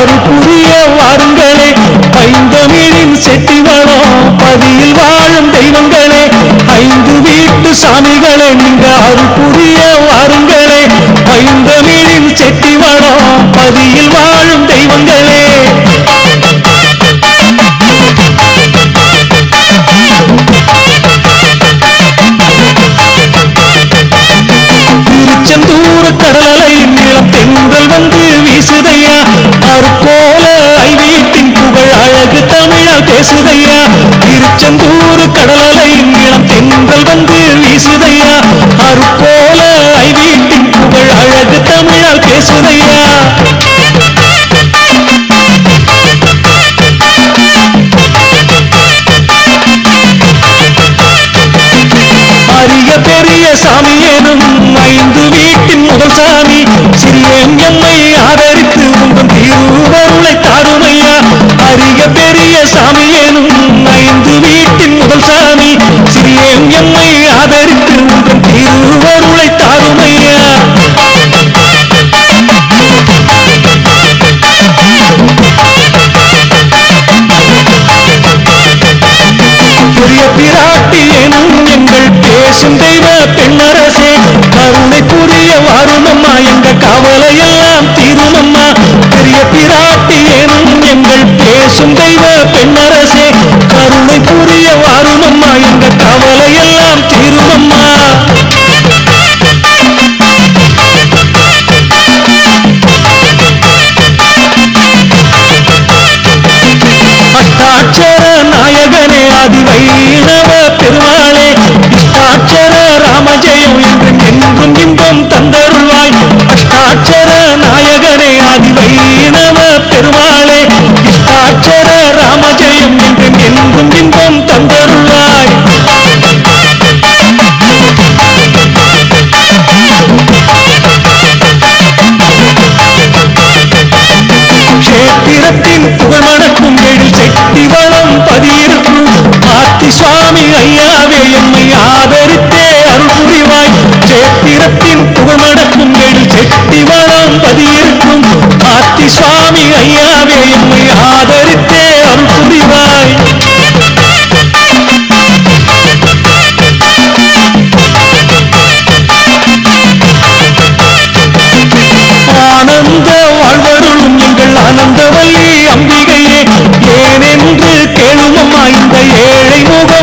அருள் புரிய வாருங்களே. பைந்தமிழின் செட்டிவளம் பதியில் வாழும் தெய்வங்களே. ஐந்து வீட்டு சாமிகளே நீங்க அருள் புரிய வாருங்களே. பைந்தமிழின் செட்டிவளம் பதியில் வாழும் தெய்வங்களே. திருச்செந்தூர் கடல பேசுதையா திருச்செந்தூர் கடலலை இளம் தென்றல் வந்து வீசுதையா? அருக்கோல ஐவீட்டின் புகழ் அழகு தமிழால் பேசுதையா? அரிய பெரிய சாமி எனும் ஐந்து வீட்டின் முதல் சாமி. சிறியன் எம்மை ஆதரித்து உங்கள் திருவருளை தாருமையா? அரிய பெரிய சாமி பெரிய பிராட்டி எனும் எங்கள் பேசும் தெய்வ பெண்ணரசே. கருணை புரிய வாருமம்மா எங்க கவலையெல்லாம் தீருமம்மா. பெரிய பிராட்டி எனும் எங்கள் பேசும் தெய்வ பெண்ணரசே. கருணை புரிய வாருமம்மா எங்க கவலையெல்லாம் தீருமம்மா. அட்டாட்சர நாயகனே அதிவை எழில் வளம் பதியிருக்கும். ஆத்தி சுவாமி ஐயாவே எம்மை ஆதரித்தே அருள் புரிவாய் கஷேத்திரத்தின் புகழ் மணக்கும் எழில் செட்டி வளம் பதியிருக்கும். ஆத்தி சுவாமி ஐயாவே எம்மை ஆதரித்தே அருள் புரிவாய் ஆனந்த ஏழை முக